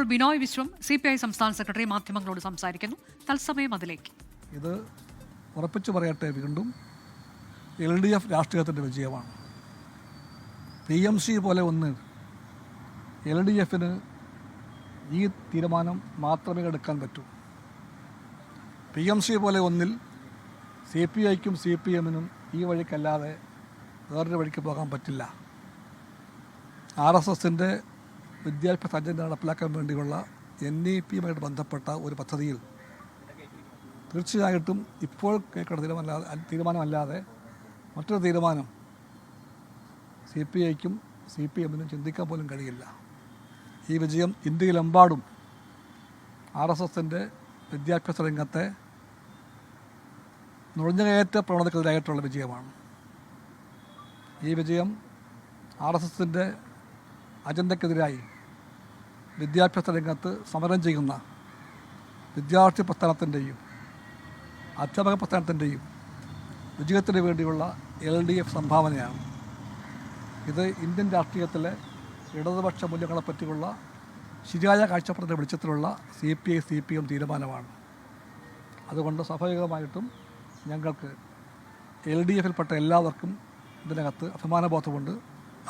ഇപ്പോൾ Binoy Viswam C P I സംസ്ഥാന secretary മാധ്യമങ്ങളോട് സംസാരിക്കുന്നു. തത്സമയം അതിലേക്ക്. ഇത് ഉറപ്പിച്ചു പറയട്ടെ വീണ്ടും എൽ ഡി എഫ് രാഷ്ട്രീയത്തിന്റെ വിജയമാണ്. പി എം സി പോലെ ഒന്ന് എൽ ഡി എഫിന് ഈ തീരുമാനം മാത്രമേ എടുക്കാൻ പറ്റൂ. പി എം സി പോലെ ഒന്നിൽ സി പി ഐക്കും സി പി എമ്മിനും ഈ വഴിക്കല്ലാതെ വേറൊരു വഴിക്ക് പോകാൻ പറ്റില്ല. ആർ എസ് എസിന്റെ വിദ്യാഭ്യാസ അജണ്ട നടപ്പിലാക്കാൻ വേണ്ടിയുള്ള എൻ ഇ പിയുമായിട്ട് ബന്ധപ്പെട്ട ഒരു പദ്ധതിയിൽ. തീർച്ചയായിട്ടും ഇപ്പോൾ കേൾക്കേണ്ട തീരുമാനമല്ലാതെ തീരുമാനമല്ലാതെ മറ്റൊരു തീരുമാനം സി പി ഐക്കും സി പി എമ്മിനും ചിന്തിക്കാൻ പോലും കഴിയില്ല. ഈ വിജയം ഇന്ത്യയിലെമ്പാടും ആർ എസ് എസിന്റെ വിദ്യാഭ്യാസ രംഗത്തെ നുഴഞ്ഞുകയറ്റ പ്രവണതക്കെതിരായിട്ടുള്ള വിജയമാണ്. ഈ വിജയം ആർ എസ് എസിന്റെ അജണ്ടയ്ക്കെതിരായി വിദ്യാഭ്യാസ രംഗത്ത് സമരം ചെയ്യുന്ന വിദ്യാർത്ഥി പ്രസ്ഥാനത്തിന്റെയും അധ്യാപക പ്രസ്ഥാനത്തിന്റെയും വിജയത്തിന് വേണ്ടിയുള്ള എൽ ഡി എഫ് സംഭാവനയാണ്. ഇത് ഇന്ത്യൻ രാഷ്ട്രീയത്തിലെ ഇടതുപക്ഷ മൂല്യങ്ങളെ പറ്റിയുള്ള ശരിയായ കാഴ്ചപ്പാടിന്റെ വെളിച്ചത്തിലുള്ള C P I C P M തീരുമാനമാണ്. അതുകൊണ്ട് സ്വാഭാവികമായിട്ടും ഞങ്ങൾക്ക് എൽ ഡി എഫിൽപ്പെട്ട എല്ലാവർക്കും ഇതിനകത്ത് അഭിമാനബോധമുണ്ട്.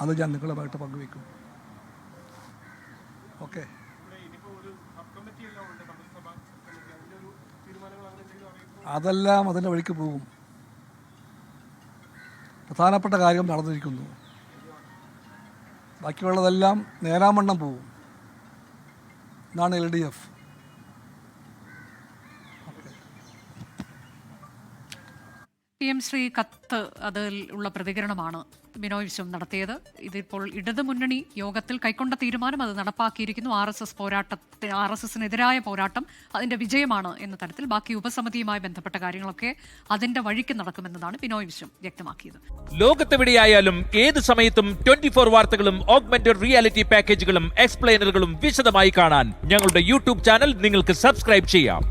അത് ഞാൻ നിങ്ങളുമായിട്ട് പങ്കുവയ്ക്കും. ഓക്കെ അതെല്ലാം അതിന്റെ വഴിക്ക് പോകും. പ്രധാനപ്പെട്ട കാര്യം നടന്നിരിക്കുന്നു. ബാക്കിയുള്ളതെല്ലാം നേരാമണ്ണം പോകും. ഇതാണ് L D F P M Shri കത്ത് അതിൽ ഉള്ള പ്രതികരണമാണ് ബിനോയ് വിശ്വം നടത്തിയത്. ഇതിപ്പോൾ ഇടതുമുന്നണി യോഗത്തിൽ കൈക്കൊണ്ട തീരുമാനം അത് നടപ്പാക്കിയിരിക്കുന്നു. ആർ എസ് എസ് പോരാട്ടത്തിന് ആർ എസ് എസിനെതിരായ പോരാട്ടം അതിന്റെ വിജയമാണ് എന്ന തരത്തിൽ ബാക്കി ഉപസമിതിയുമായി ബന്ധപ്പെട്ട കാര്യങ്ങളൊക്കെ അതിന്റെ വഴിക്ക് നടക്കുമെന്നതാണ് ബിനോയ് വിശ്വം വ്യക്തമാക്കിയത്. ലോകത്തെവിടെയായാലും ഏത് സമയത്തും ട്വന്റി ഫോർ വാർത്തകളും ഓഗ്മെന്റഡ് റിയാലിറ്റി പാക്കേജുകളും എക്സ്പ്ലെയിനറുകളും വിശദമായി കാണാൻ ഞങ്ങളുടെ യൂട്യൂബ് ചാനൽ നിങ്ങൾക്ക് സബ്സ്ക്രൈബ് ചെയ്യാം.